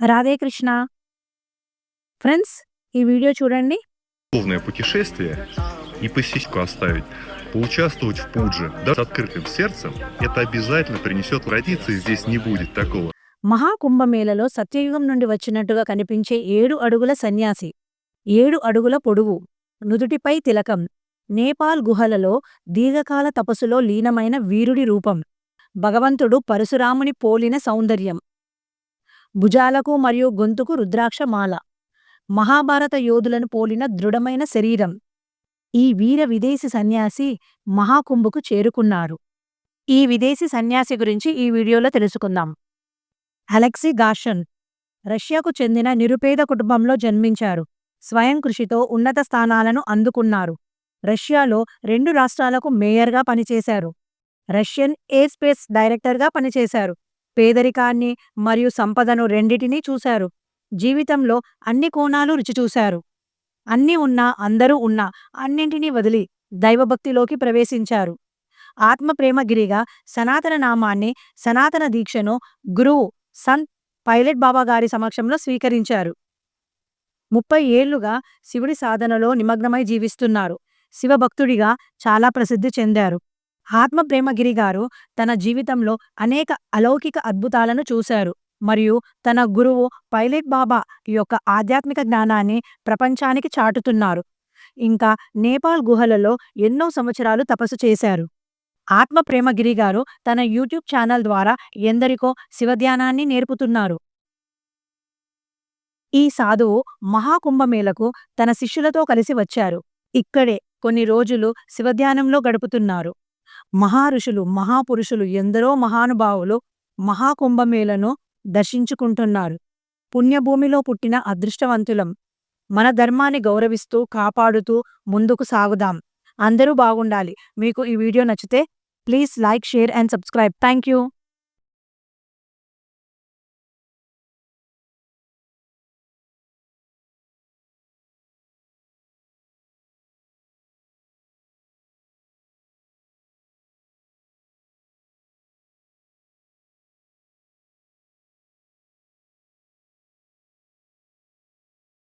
Radhe Krishna friends ఈ video చూడండి Полное путешествие и посечку оставить, поучаствовать в пудже, да с открытым сердцем, это обязательно принесет традиции, здесь не будет такого. మహాకుంభమేళలో సత్యయుగం నుండి వచ్చినట్టుగా కనిపించే ఏడు అడుగుల సన్యాసి ఏడు అడుగుల పొడువు నుదుటిపై తిలకం నేపాల్ గుహలలో దీర్ఘకాల తపస్సులో లీనమైన వీరుడి రూపం భగవంతుడు పరశురాముని పోలిన సౌందర్యం భుజాలకు మరియు గొంతుకు రుద్రాక్ష మాల మహాభారత యోధులను పోలిన దృఢమైన శరీరం. ఈ వీర విదేశీ సన్యాసి మహాకుంభకు చేరుకున్నారు. ఈ విదేశీ సన్యాసి గురించి ఈ వీడియోలో తెలుసుకుందాం. అలెక్సీ గాషన్ రష్యాకు చెందిన నిరుపేద కుటుంబంలో జన్మించారు. స్వయం కృషితో ఉన్నత స్థానాలను అందుకున్నారు. రష్యాలో రెండు రాష్ట్రాలకు మేయర్గా పనిచేశారు. రష్యన్ ఎయిర్ స్పేస్ డైరెక్టర్గా పనిచేశారు. పేదరికాన్ని మరియు సంపదను రెండిటినీ చూశారు. జీవితంలో అన్ని కోణాలు రుచి చూశారు. అన్ని ఉన్నా అందరూ ఉన్నా అన్నింటినీ వదిలి దైవభక్తిలోకి ప్రవేశించారు. ఆత్మప్రేమగిరిగా సనాతన నామాన్ని సనాతన దీక్షను గురువు సంత్ పైలట్ బాబా గారి సమక్షంలో స్వీకరించారు. ముప్పై ఏళ్ళుగా శివుడి సాధనలో నిమగ్నమై జీవిస్తున్నారు. శివభక్తుడిగా చాలా ప్రసిద్ధి చెందారు. ఆత్మప్రేమగిరి గారు తన జీవితంలో అనేక అలౌకిక అద్భుతాలను చూశారు. మరియు తన గురువు పైలట్ బాబా యొక్క ఆధ్యాత్మిక జ్ఞానాన్ని ప్రపంచానికి చాటుతున్నారు. ఇంకా నేపాల్ గుహలలో ఎన్నో సంవత్సరాలు తపస్సు చేశారు. ఆత్మప్రేమగిరి గారు తన యూట్యూబ్ ఛానల్ ద్వారా ఎందరికో శివధ్యానాన్ని నేర్పుతున్నారు. ఈ సాధువు మహాకుంభమేళకు తన శిష్యులతో కలిసి వచ్చారు. ఇక్కడే కొన్ని రోజులు శివధ్యానంలో గడుపుతున్నారు. మహారుషులు మహాపురుషులు ఎందరో మహానుభావులు మహాకుంభమేళను దర్శించుకుంటున్నారు. పుణ్యభూమిలో పుట్టిన అదృష్టవంతులం. మన ధర్మాన్ని గౌరవిస్తూ కాపాడుతూ ముందుకు సాగుదాం. అందరూ బాగుండాలి. మీకు ఈ వీడియో నచ్చితే please like share and subscribe. Thank you